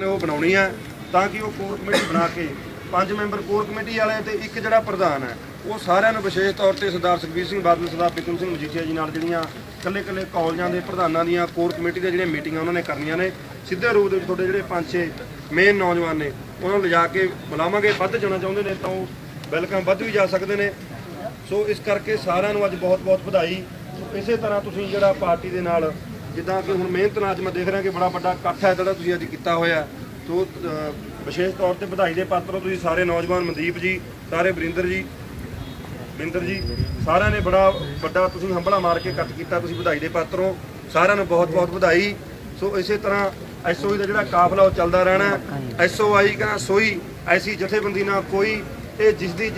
ਨੇ ਉਹ ਬਣਾਉਣੀ ਹੈ ਤਾਂ ਕਿ ਉਹ ਕੋਰ ਕਮੇਟੀ ਬਣਾ ਕੇ ਪੰਜ ਮੈਂਬਰ ਕੋਰ ਕਮੇਟੀ ਵਾਲੇ ਤੇ ਇੱਕ ਜਿਹੜਾ ਪ੍ਰਧਾਨ ਹੈ, ਉਹ ਸਾਰਿਆਂ ਨੂੰ ਵਿਸ਼ੇਸ਼ ਤੌਰ ਤੇ ਸਰਦਾਰ ਸੁਖਬੀਰ ਸਿੰਘ ਬਾਦਲ, ਸਰਦਾਰ ਬਿਕਰਮ ਸਿੰਘ ਮਜੀਠੀਆ ਜੀ ਨਾਲ ਜਿਹੜੀਆਂ ਇਕੱਲੇ ਇਕੱਲੇ ਕਾਲਜਾਂ ਦੇ ਪ੍ਰਧਾਨਾਂ ਦੀਆਂ ਕੋਰ ਕਮੇਟੀ ਦੇ ਜਿਹੜੀਆਂ ਮੀਟਿੰਗਾਂ ਉਹਨਾਂ ਨੇ ਕਰਨੀਆਂ ਨੇ, ਸਿੱਧੇ ਰੂਪ ਦੇ ਵਿੱਚ ਤੁਹਾਡੇ ਜਿਹੜੇ ਪੰਜ ਛੇ ਮੇਨ ਨੌਜਵਾਨ ਨੇ, ਉਹਨਾਂ ਨੂੰ ਲਿਜਾ ਕੇ ਬੁਲਾਵਾਂਗੇ, ਵੱਧ ਜਾਣਾ ਚਾਹੁੰਦੇ ਨੇ ਤਾਂ ਉਹ ਵੈਲਕਮ ਵੱਧ ਵੀ ਜਾ ਸਕਦੇ ਨੇ। ਸੋ ਇਸ ਕਰਕੇ ਸਾਰਿਆਂ ਨੂੰ ਅੱਜ ਬਹੁਤ-ਬਹੁਤ ਵਧਾਈ। ਇਸੇ ਤਰ੍ਹਾਂ ਤੁਸੀਂ ਜਿਹੜਾ ਪਾਰਟੀ ਦੇ ਨਾਲ ਜਿੱਦਾਂ ਕਿ ਹੁਣ ਮਿਹਨਤ ਨਾਲ ਅੱਜ ਮੈਂ ਦੇਖ ਰਿਹਾ ਕਿ ਬੜਾ ਵੱਡਾ ਇਕੱਠ ਹੈ ਜਿਹੜਾ ਤੁਸੀਂ ਅੱਜ ਕੀਤਾ ਹੋਇਆ ਸੋ ਵਿਸ਼ੇਸ਼ ਤੌਰ ਤੇ ਵਧਾਈ ਦੇ ਪਾਤਰ ਹੋ ਤੁਸੀਂ ਸਾਰੇ ਨੌਜਵਾਨ ਮਨਦੀਪ ਜੀ, ਸਾਰੇ ਵਰਿੰਦਰ ਜੀ, ਬਿੰਦਰ ਜੀ, ਸਾਰਿਆਂ ਨੇ ਬੜਾ ਵੱਡਾ ਤੁਸੀਂ ਹੰਬਲਾ ਮਾਰ ਕੇ ਕੱਟ ਕੀਤਾ, ਤੁਸੀਂ ਵਧਾਈ ਦੇ ਪਾਤਰ ਹੋ। ਸਾਰਿਆਂ ਨੂੰ ਬਹੁਤ-ਬਹੁਤ ਵਧਾਈ। ਸੋ, ਇਸੇ ਤਰ੍ਹਾਂ ਐਸਓਈ ਦਾ ਜਿਹੜਾ ਕਾਫਲਾ ਉਹ ਚੱਲਦਾ ਰਹਿਣਾ ਐਸਓਆਈ ਕਹਿੰਦਾ, ਸੋਈ, ਐਸੀ ਜਥੇਬੰਦੀ ਨਾਲ ਕੋਈ, ਇਹ ਜਿਸ ਦੀ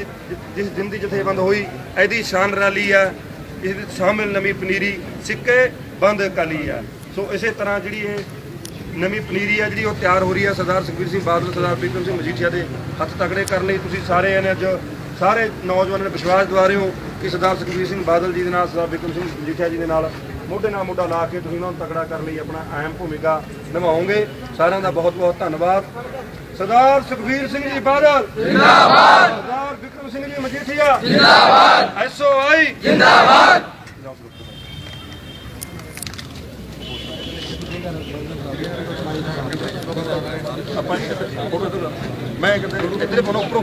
ਜਿਸ ਦਿਨ ਦੀ ਜਥੇਬੰਦ ਹੋਈ, ਇਹਦੀ ਸ਼ਾਨ ਰੈਲੀ ਆ ਇਸ ਵਿੱਚ ਸ਼ਾਮਿਲ ਨਵੀਂ ਪਨੀਰੀ, ਸਿੱਕੇ ਬੰਦ ਕਾਲੀ ਆ। ਸੋ ਇਸੇ ਤਰ੍ਹਾਂ ਜਿਹੜੀ ਇਹ ਨਵੀਂ ਪਨੀਰੀ ਆ ਜਿਹੜੀ ਉਹ ਤਿਆਰ ਹੋ ਰਹੀ ਆ ਸਰਦਾਰ ਸੁਖਬੀਰ ਸਿੰਘ ਬਾਦਲ ਸਰਦਾਰ ਬਿਕਰਮ ਸਿੰਘ ਮਜੀਠੀਆ ਦੇ ਹੱਥ ਤਕੜੇ ਕਰਨ ਲਈ। ਤੁਸੀਂ ਸਾਰੇ ਨੇ ਅੱਜ ਸਾਰੇ ਨੌਜਵਾਨਾਂ ਨੇ ਵਿਸ਼ਵਾਸ ਦਿਵਾ ਰਹੇ ਹੋ ਕਿ ਸਰਦਾਰ ਸੁਖਬੀਰ ਸਿੰਘ ਬਾਦਲ ਜੀ ਦੇ ਨਾਲ ਸਰਦਾਰ ਬਿਕਰਮ ਸਿੰਘ ਮਜੀਠੀਆ ਜੀ ਦੇ ਨਾਲ ਮੋਢੇ ਨਾਲ ਮੋਢਾ ਲਾ ਕੇ ਤੁਸੀਂ ਉਹਨਾਂ ਨੂੰ ਤਕੜਾ ਕਰਨ ਲਈ ਆਪਣਾ ਅਹਿਮ ਭੂਮਿਕਾ ਨਿਭਾਓਗੇ। ਸਾਰਿਆਂ ਦਾ ਬਹੁਤ ਬਹੁਤ ਧੰਨਵਾਦ। ਸਰਦਾਰ ਸੁਖਬੀਰ ਸਿੰਘ ਜੀ ਬਾਦਲ। ਜਿੰਦਾਬਾਦ। ਸਰਦਾਰ ਬਿਕਰਮ ਸਿੰਘ ਜੀ ਮਜੀਠੀਆ। ਜਿੰਦਾਬਾਦ। ਐਸਓਆਈ ਜਿੰਦਾਬਾਦ। ਆਪਾਂ ਮੈਂ ਕਿਤੇ ਇੱਧਰ ਬੋਲੋ